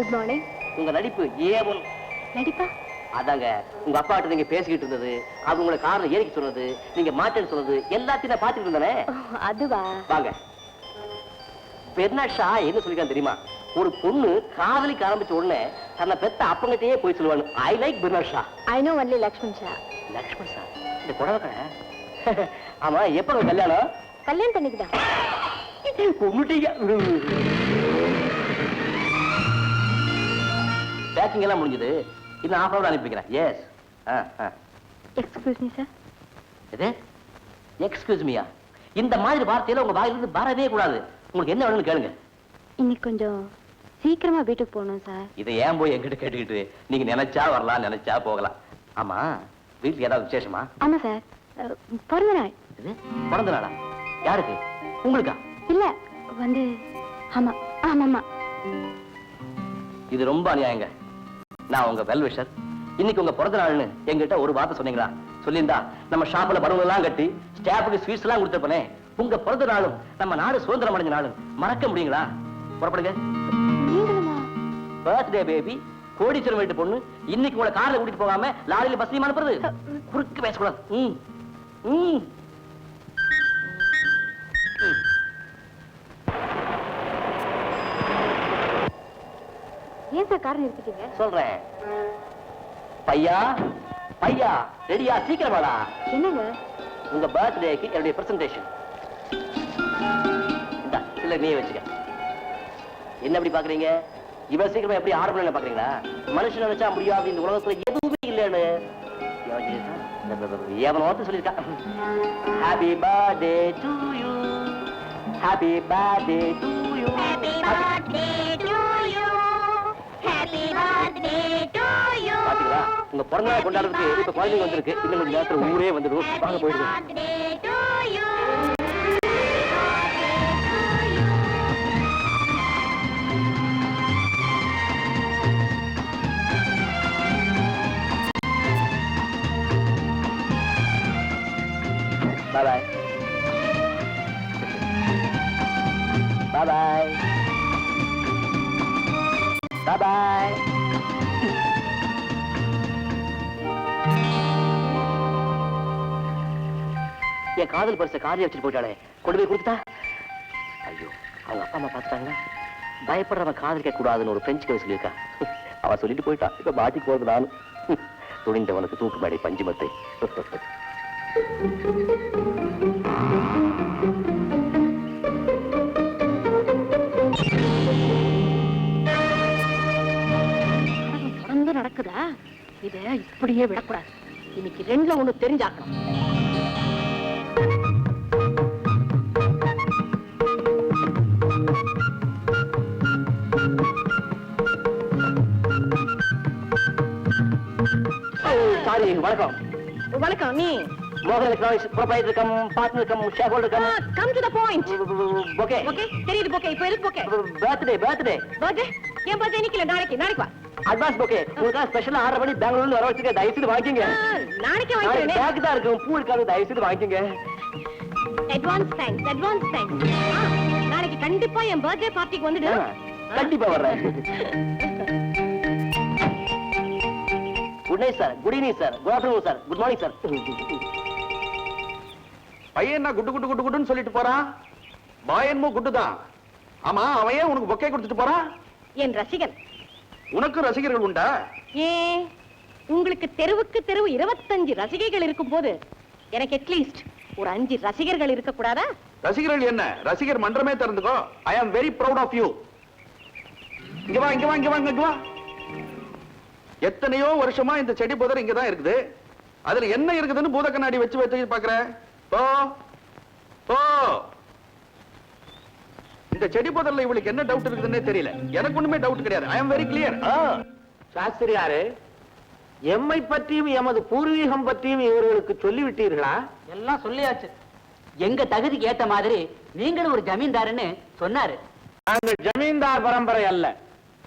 Good morning உங்க நடிப்பு ஏவல் நடிப்பா? அதாங்க உங்க அப்பா கிட்ட நீங்க பேசிக்கிட்டு இருந்தது அது உங்களை கார்ல ஏறிக்க சொன்னது நீங்க மாட்டேன்னு சொன்னது எல்லாத்தையும் நான் பாத்துட்டு இருந்தேனே. அதுவா? வாங்க. பெர்னாட் ஷா என்ன சொல்லிருக்கான் தெரியுமா? ஒரு பொண்ணு காதலிக்க ஆரம்பிச்ச உடனே தன்னை பெத்த அப்பங்கிட்டயே போய் சொல்லுவாங்க I like Bernard Shaw I know only Lakshman Shah Lakshman sir இந்த புடவை ஆமா எப்ப கல்யாணம்? கல்யாணம் பண்ணிக்கிதான் கும்பிட்டீங்க பேக்கிங் எல்லாம் முடிஞ்சது. இன்னும் ஆஃப் ஹவர் அனுப்பிக்கிறேன். எஸ் எக்ஸ்கியூஸ் மீ சார் இது எக்ஸ்கியூஸ் மீயா இந்த மாதிரி வார்த்தையில உங்க வாயிலிருந்து வரவே கூடாது. உங்களுக்கு என்ன வேணும்னு கேளுங்க. இன்னைக்கு கொஞ்சம் சீக்கிரமா வீட்டுக்கு போகணும் சார் இதை ஏன் போய் என்கிட்ட கேட்டுக்கிட்டு? நீங்க நினைச்சா வரலாம் நினைச்சா போகலாம். ஆமா வீட்டுல ஏதாவது விசேஷமா? ஆமா சார் பிறந்த நாள். பிறந்த நாளா? யாருக்கு? உங்களுக்கா? இல்ல வந்து ஆமா ஆமாம்மா. இது ரொம்ப அநியாயங்க. நான் உங்க வெல்விஷர் இன்னைக்கு உங்க பிறந்த நாள்னு எங்கிட்ட ஒரு வார்த்தை சொன்னீங்களா? சொல்லியிருந்தா நம்ம ஷாப்ல பலூன் எல்லாம் கட்டி ஸ்டாஃபுக்கு ஸ்வீட்ஸ் எல்லாம் கொடுத்துருப்பனே. உங்க பிறந்த நாளும் நம்ம நாடு சுதந்திரம் அடைஞ்ச நாளும் மறக்க முடியுங்களா? புறப்படுங்க. பர்த்டே பேபி கோடீஸ்வரம் வீட்டு பொண்ணு இன்னைக்கு உங்களை கார்ல கூட்டிட்டு போகாம லாரியில பஸ்லயும் அனுப்புறது? குறுக்கு பேசக்கூடாது. ம். ம். சார் கார் நிறுத்திட்டீங்க சொல்றேன். பையா? பையா ரெடியா? சீக்கிரமாடா என்னங்க? உங்க பர்த்டேக்கு என்னுடைய பிரசன்டேஷன் இந்த இல்ல நீ வச்சுக்க. என்ன அப்படி பாக்குறீங்க? இவ்வளவு சீக்கிரமா எப்படி ஆர்டர் பண்ணல பாக்குறீங்களா? மனுஷன் நினைச்சா முடியாது இந்த உலகத்துல எதுவுமே இல்லைன்னு. எவன் வார்த்தை சொல்லியிருக்கான் happy birthday to you happy birthday to you பாத்தீங்களா உங்க பிறந்தநாள் கொண்டாடுறதுக்கு இப்ப குழந்தைங்க வந்திருக்கு. இன்னும் கொஞ்சம் நேரத்துல ஊரே வந்துடும். வாங்க போயிடுது என் காதல் பரிசு காரியம் வச்சுட்டு போயிட்டாலே கொண்டு போய் கொடுத்தா ஐயோ அவங்க அப்பா அம்மா பார்த்துட்டாங்க பயப்படுறவன் காதல் கூடாதுன்னு ஒரு பிரெஞ்சு கவி சொல்லியிருக்கா. அவ சொல்லிட்டு போயிட்டா. இப்ப பாட்டி போறது நானும் துணிந்தவனுக்கு தூக்கு மேடை பஞ்சுமத்தை நடக்குதா? இத இப்படியே விடக்கூடாது. இன்னைக்கு ரெண்டுல ஒண்ணு தெரிஞ்சாக்கணும் வணக்கம். வணக்கம் நீ? மோகன் electronics proprietor cum partner cum shareholder cum cum to the point okay okay தெரியுது ஓகே இப்போ எதுக்கு ஓகே பர்த்டே பர்த்டே பர்த்டே என் பர்த்டே இன்னைக்கு இல்ல நாளைக்கு நாளைக்கு வா. அட்வான்ஸ் ஓகே உங்களுக்காக ஸ்பெஷலா ஆர்டர் பண்ணி பெங்களூர்ல இருந்து வர வச்சுக்க தயவு செய்து வாங்கிக்கங்க நாளைக்கே வாங்கிக்கிறேனே. பேக் தான் இருக்கும் பூ இருக்காது தயவு செய்து வாங்கிக்கங்க அட்வான்ஸ் தேங்க்ஸ் அட்வான்ஸ் தேங்க்ஸ் நாளைக்கு கண்டிப்பா என் பர்த்டே பார்ட்டிக்கு வந்துடு. கண்டிப்பா வர்றேன். Good night sir good evening sir good afternoon sir good morning sir பையன் என்ன குட்டு குட்டு குட்டு குட்டுன்னு சொல்லிட்டு போறான் பாயன்மோ குட்டு தான் ஆமா அவன் ஏன் உனக்கு பொக்கே கொடுத்துட்டு போறான் என் ரசிகன். உனக்கு ரசிகர்கள் உண்டா? ஏ உங்களுக்கு தெருவுக்கு தெருவு இருபத்தஞ்சு ரசிகைகள் இருக்கும் போது எனக்கு அட்லீஸ்ட் ஒரு அஞ்சு ரசிகர்கள் இருக்க கூடாதா ரசிகர்கள் என்ன? ரசிகர் மன்றமே திறந்துக்கோ. ஐ am very proud of you இங்க வா இங்க வா இங்க வா இங்க வா. எத்தனையோ வருஷமா இந்த செடி புதர் இங்க தான் இருக்குது. அதுல என்ன இருக்குதுன்னு பூத கண்ணாடி வச்சு வச்சு பாக்குற. ஓ ஓ இந்த செடி புதர்ல இவளுக்கு என்ன டவுட் இருக்குதுன்னே தெரியல. எனக்கு ஒண்ணுமே டவுட் கிடையாது. ஐ அம் வெரி கிளியர் சாஸ்திரியாரே எம்மை பற்றியும் எமது பூர்வீகம் பற்றியும் இவர்களுக்கு சொல்லிவிட்டீர்களா? எல்லாம் சொல்லியாச்சு. எங்க தகுதிக்கு ஏத்த மாதிரி நீங்களும் ஒரு ஜமீன்தாருன்னு சொன்னாரு. நாங்கள் ஜமீன்தார் பரம்பரை அல்ல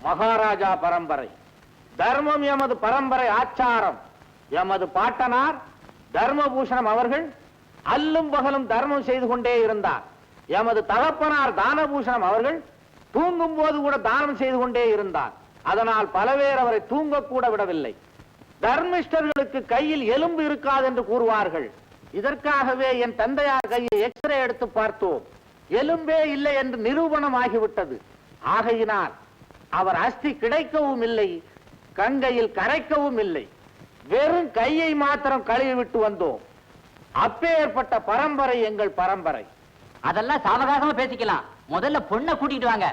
மகாராஜா பரம்பரை. தர்மம் எமது பரம்பரை ஆச்சாரம். எமது பாட்டனார் தர்மபூஷணம் அவர்கள் அல்லும் பகலும் தர்மம் செய்து கொண்டே இருந்தார். எமது தகப்பனார் தானபூஷணம் அவர்கள் தூங்கும் போது கூட தானம் செய்து கொண்டே இருந்தார். அதனால் பல பேர் அவரை தூங்கக்கூட விடவில்லை. தர்மிஷ்டர்களுக்கு கையில் எலும்பு இருக்காது என்று கூறுவார்கள். இதற்காகவே என் தந்தையார் கையை எக்ஸ்ரே எடுத்து பார்த்தோம். எலும்பே இல்லை என்று நிரூபணம் ஆகிவிட்டது ஆகையினால் அவர் அஸ்தி கிடைக்கவும் இல்லை. கங்கையில் கரைக்கவும் இல்லை. வெறும் கையை மாத்திரம் கழுவி விட்டு வந்தோம் அப்பேற்பட்ட பரம்பரை எங்கள் பரம்பரை. அதெல்லாம் சாவகாசமா பேசிக்கலாம். முதல்ல பொண்ணை கூட்டிட்டு வாங்க.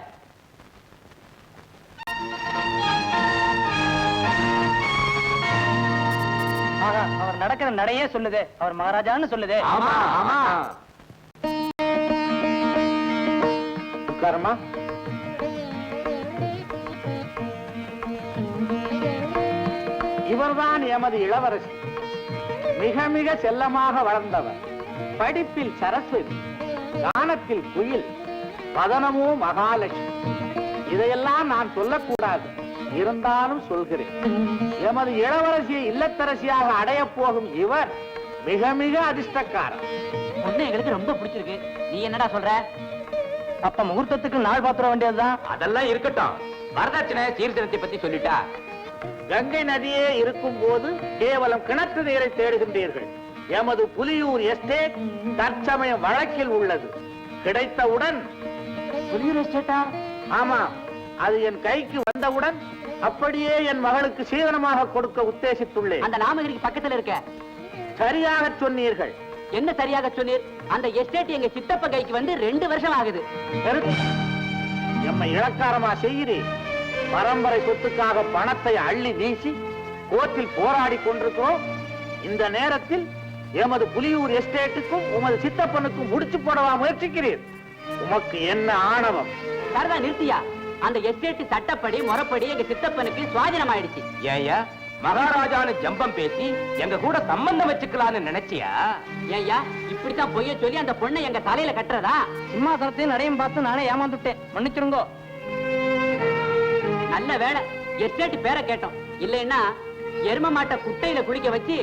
அவர் நடக்கிற நடையே சொல்லுது. அவர் மகாராஜான்னு சொல்லுது. ஆமா ஆமா. உட்காரமா இவர்தான் எமது இளவரசி. மிக மிக செல்லமாக வளர்ந்தவர். படிப்பில் சரஸ்வதி கானத்தில் குயில் பதனமோ மகாலட்சுமி. இதையெல்லாம் நான் சொல்லக்கூடாது. இருந்தாலும் சொல்கிறேன். எமது இளவரசியை இல்லத்தரசியாக அடையப் போகும் இவர் மிக மிக அதிர்ஷ்டக்காரர். பொண்ணு எங்களுக்கு ரொம்ப பிடிச்சிருக்கு. நீ என்னடா சொல்ற? அப்ப முகூர்த்தத்துக்கு நாள் பாத்திர வேண்டியதுதான்? அதெல்லாம் இருக்கட்டும். வரதட்சணை சீர்திருத்தத்தை பத்தி சொல்லிட்டா. கங்கை நதியே இருக்கும் போது கேவலம் கிணற்று நீரை தேடுகின்றீர்கள். எமது புலியூர் எஸ்டேட் தற்சமயம் வழக்கில் உள்ளது. கிடைத்தவுடன் புலியூர் எஸ்டேட்டா? ஆமா அது என் கைக்கு வந்தவுடன் அப்படியே என் மகளுக்கு சீதனமாக கொடுக்க உத்தேசித்துள்ளேன். அந்த நாமகிரிக்கு பக்கத்துல இருக்க. சரியாக சொன்னீர்கள். என்ன சரியாக சொன்னீர்? அந்த எஸ்டேட் எங்க சித்தப்ப கைக்கு வந்து ரெண்டு வருஷம் ஆகுது. எம்மை இளக்காரமா செய்கிறேன் பரம்பரை சொத்துக்காக பணத்தை அள்ளி வீசி கோர்ட்டில் போராடி கொண்டிருக்கிறோம். இந்த நேரத்தில் எமது புலியூர் எஸ்டேட்டுக்கும் உமது சித்தப்பனுக்கும் முடிச்சு போடவா முயற்சிக்கிறீர். உமக்கு என்ன ஆணவம்? சரதா நிறுத்தியா? அந்த எஸ்டேட் சட்டப்படி முறைப்படி எங்க சித்தப்பனுக்கு சுவாதீனம் ஆயிடுச்சு ஏயா மகாராஜான்னு ஜம்பம் பேசி எங்க கூட சம்பந்தம் வச்சுக்கலாம்னு நினைச்சியா? ஏய்யா இப்படித்தான் பொய்ய சொல்லி அந்த பொண்ணை எங்க தலையில கட்டுறதா? சிம்மாசனத்தையும் நடையும் பார்த்து நானே ஏமாந்துட்டேன். மன்னிச்சிருங்கோ. நல்ல வேலை எஸ்டேட் பேரை கேட்டோம். இல்லைன்னா எரும மாட்டை குட்டையில குளிக்க வச்சு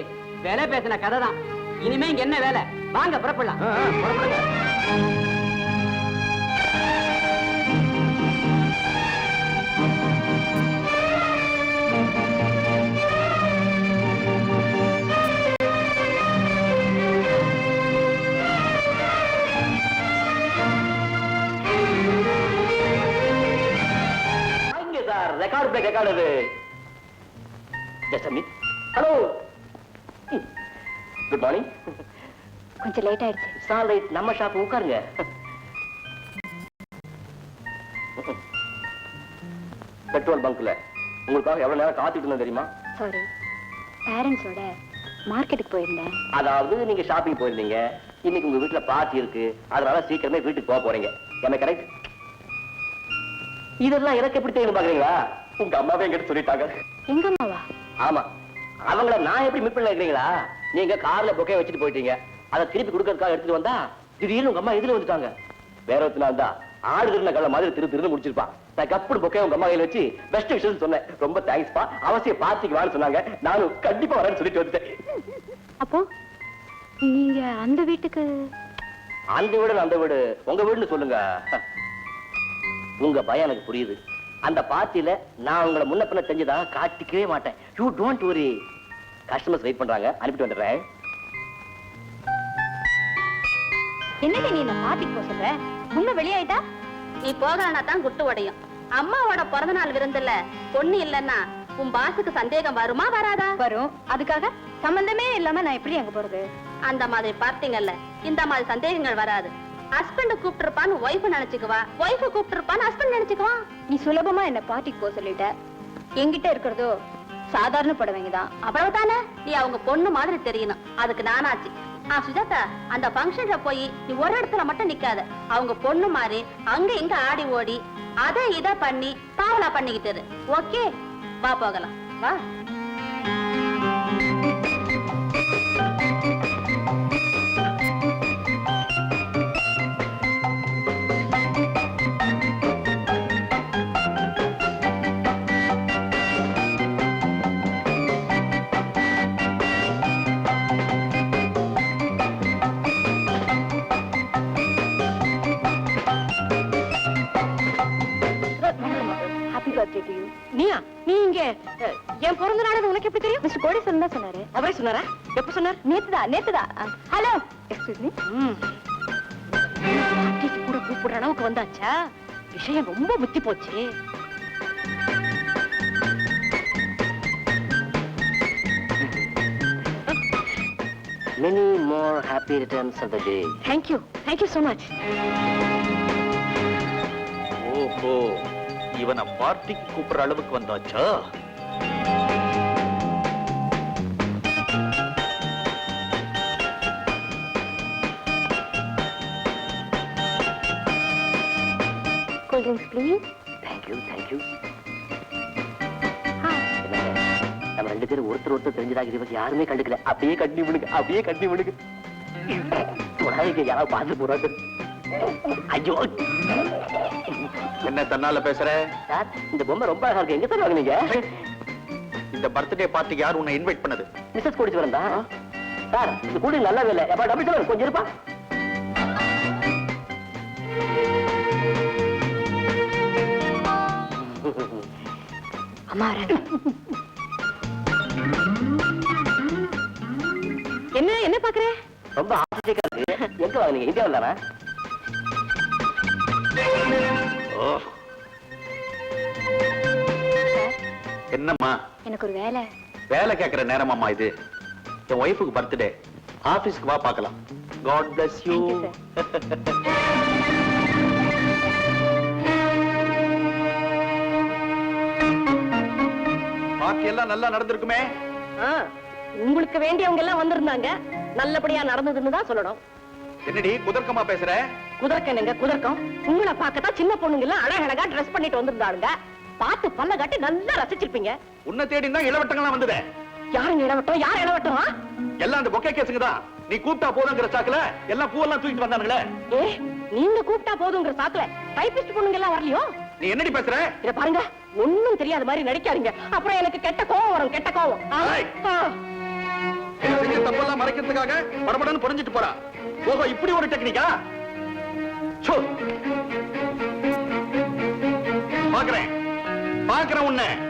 வேலை பேசின கதை தான் இனிமே இங்க என்ன வேலை? வாங்க புறப்படலாம். ரெக்கார்டு பிரேக் ரெக்கார்டு அது ஜஸ்ட் ஹலோ குட் மார்னிங் கொஞ்சம் லேட் ஆயிடுச்சு. சால் ரைட் நம்ம ஷாப் உட்காருங்க. பெட்ரோல் பங்க்ல. உங்களுக்காக எவ்வளவு நேரம் காத்துட்டு இருந்தேன் தெரியுமா? சாரி பேரண்ட்ஸோட மார்க்கெட்டுக்கு போயிருந்தேன். அதாவது நீங்க ஷாப்பிங் போயிருந்தீங்க. இன்னைக்கு உங்க வீட்டுல பார்ட்டி இருக்கு. அதனால சீக்கிரமே வீட்டுக்கு போக போறீங்க. என்ன கரெக்ட் இதெல்லாம் எனக்கு எப்படி தெரியும் பாக்குறீங்களா? உங்க அம்மாவே என்கிட்ட சொல்லிட்டாங்க. எங்க அம்மாவா? ஆமா. அவங்கள நான் எப்படி மீட் பண்ண இருக்கிறீங்களா நீங்க கார்ல பொக்கே வச்சுட்டு போயிட்டீங்க. அதை திருப்பி கொடுக்கறதுக்காக எடுத்துட்டு வந்தா திடீர்னு உங்க அம்மா இதுல வந்துட்டாங்க? வேற ஒருத்தர் நாள் தான் ஆடு திருந்த கல்ல மாதிரி திரு திருன்னு முடிச்சிருப்பான் நான் கப்புடு பொக்கே உங்க அம்மா கையில வச்சு பெஸ்ட் விஷயம் சொன்னேன். ரொம்ப தேங்க்ஸ் பா. அவசியம் பார்ட்டிக்கு வான்னு சொன்னாங்க. நானும் கண்டிப்பா வரேன்னு சொல்லிட்டு வந்துட்டேன். அப்போ நீங்க அந்த வீட்டுக்கு அந்த வீடு அந்த வீடு. உங்க வீடுன்னு சொல்லுங்க. உங்க பயம் எனக்கு புரியுது. அந்த பார்ட்டியில நான் உங்களை முன்ன பின்ன தெரிஞ்சதா காட்டிக்கவே மாட்டேன். You don't worry. Customers wait பண்றாங்க. அனுப்பிட்டு வந்துடுறேன். என்னங்க நீ இந்த பார்ட்டிக்கு போக சொல்ற? உண்மை வெளியாயிட்டா? நீ போகலனா தான் குட்டு உடையும். அம்மாவோட பிறந்த நாள் விருந்துல பொண்ணு இல்லன்னா உன் பாசுக்கு சந்தேகம் வருமா வராதா? வரும். அதுக்காக சம்பந்தமே இல்லாம நான் எப்படி அங்க போறது? அந்த மாதிரி பார்த்தீங்கல்ல இந்த மாதிரி சந்தேகங்கள் வராது. ஹஸ்பண்ட் கூப்பிட்டிருப்பான்னு ஒய்ஃப் நினைச்சுக்குவா. ஒய்ஃப் கூப்பிட்டிருப்பான்னு ஹஸ்பண்ட் நினைச்சுக்குவா? நீ சுலபமா என்ன பாட்டிக்கு போக சொல்லிட்ட. என்கிட்ட இருக்கிறதோ சாதாரண புடவைங்க தான். அவ்வளவுதானே? நீ அவங்க பொண்ணு மாதிரி தெரியணும். அதுக்கு நானாச்சு. ஆ சுஜாதா அந்த ஃபங்க்ஷன்ல போய் நீ ஒரு இடத்துல மட்டும் நிக்காத. அவங்க பொண்ணு மாதிரி அங்க இங்க ஆடி ஓடி அத இத பண்ணி பாவலா பண்ணிக்கிட்டு ஓகே வா போகலாம். வா. உனக்கு எப்படி தெரியும்? மிஸ்டர் கோடீஸ்வரன் தான் சொன்னாரு. அவரே சொன்னாரா? எப்ப சொன்னார்? நேத்துதா நேத்துதா. ஹலோ. Excuse me. பார்ட்டிக்கு கூட கூப்பிடுற அளவுக்கு வந்தாச்சா? விஷயம் ரொம்ப புத்தி போச்சு. Many more happy returns of the day thank you thank you so much ஓஹோ இவனை பார்ட்டிக்கு கூப்பிடுற அளவுக்கு வந்தாச்சா? ட்ரிங்க்ஸ் ப்ளீஸ் தேங்க்யூ தேங்க்யூ நம்ம ரெண்டு பேரும் ஒருத்தர் ஒருத்தர் தெரிஞ்சதாக இதை பத்தி யாருமே கண்டுக்கல. அப்படியே கட்டி விடுங்க அப்படியே கட்டி விடுங்க. யாராவது பார்த்து போறாங்க. ஐயோ. என்ன தன்னால பேசுற? சார் இந்த பொம்மை ரொம்ப அழகா இருக்கு. எங்க சார் வாங்குனீங்க? இந்த பர்த்டே பார்ட்டிக்கு யார் உன்னை இன்வைட் பண்ணது? மிஸ்ஸஸ் கோடிச்சு வரந்தா சார் இந்த கூடி நல்லாவே இல்லை. எப்பா டபுள் கொஞ்சம் இருப்பா. அம்மா என்ன என்ன பாக்குற? ரொம்ப ஆச்சரியக்கா இருக்கு. எங்க வாங்குனீங்க இந்தியாவில் தானே? ஓ. என்னம்மா? எனக்கு ஒரு வேலை. வேலை கேட்கிற நேரமாம்மா இது. என் ஒய்ஃபுக்கு பர்த்டே ஆபீஸ்க்கு வா பார்க்கலாம் காட் பிளஸ் யூ பார்ட்டி எல்லாம் நல்லா நடந்திருக்குமே. உங்களுக்கு வேண்டியவங்க எல்லாம் வந்திருந்தாங்க. நல்லபடியா நடந்ததுன்னு தான் சொல்லணும். என்னடி குதர்க்கமா பேசுற? குதர்க்கம் எங்க குதர்க்கம்? உங்களை பார்க்கத்தான் சின்ன பொண்ணுங்க எல்லாம் அழகழகா ட்ரெஸ் பண்ணிட்டு வந்திருந்தாளுங்க. பார்த்து பல்ல காட்டி நல்லா ரசிச்சிருப்பீங்க. உன்னை தேடி தான் இளவட்டங்கள்லாம் வந்ததே. யாருங்க இடவட்டம் யார் இடவட்டம் எல்லாம் அந்த பொக்கே கேஸுங்க தான். நீ கூப்பிட்டா போதுங்கிற சாக்குல எல்லாம் பூவெல்லாம் தூக்கிட்டு வந்தானுங்களே. ஏ நீங்க கூப்பிட்டா போதுங்கிற சாக்குல டைபிஸ்ட் பொண்ணுங்க எல்லாம் வரலையோ? நீ என்னடி பேசுற? இத பாருங்க. ஒண்ணும் தெரியாத மாதிரி நடிக்காதீங்க. அப்புறம் எனக்கு கெட்ட கோவம் வரும் கெட்ட கோவம். தப்பெல்லாம் மறைக்கிறதுக்காக படபடன்னு புரிஞ்சிட்டு போறா ஓஹோ இப்படி ஒரு டெக்னிக்கா? சோ பாக்குறேன். பாக்குறேன் உன்னை.